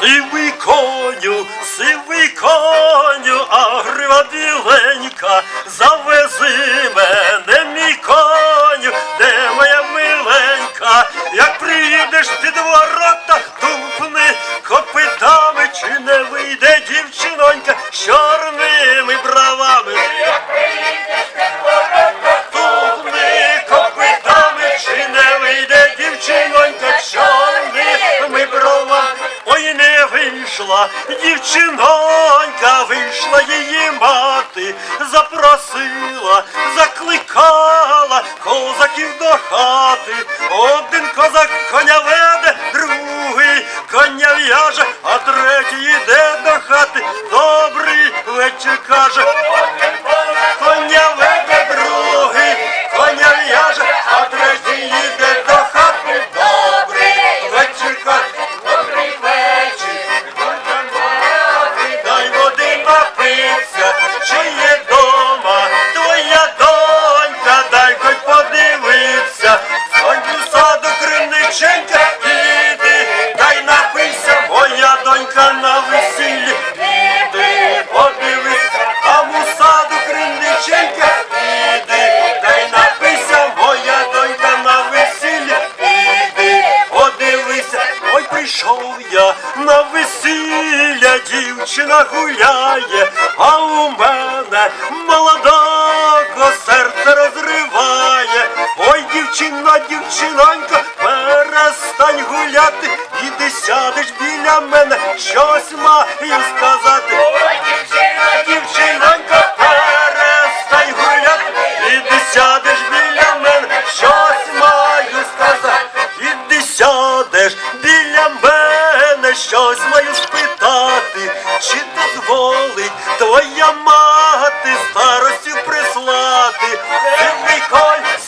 сивий коню, сивий коню, а грива біленька, завези мене, мій коню, де моя миленька, як приїдеш під ворота, тупни копитами, чи не вийде дівчинонька з чорними бравами. Дівчинонька, вийшла її мати, запросила, закликала козаків до хати. Один козак коня веде, другий коня в'яже, а третій іде до хати. Добрий вечір каже. На весілля, дівчина гуляє, а у мене молодого серце розриває. Ой, дівчина, дівчинонько, перестань гуляти, іди сядеш біля мене, щось маю сказати. Ой, дівчина, дівчинонька, Give me coins.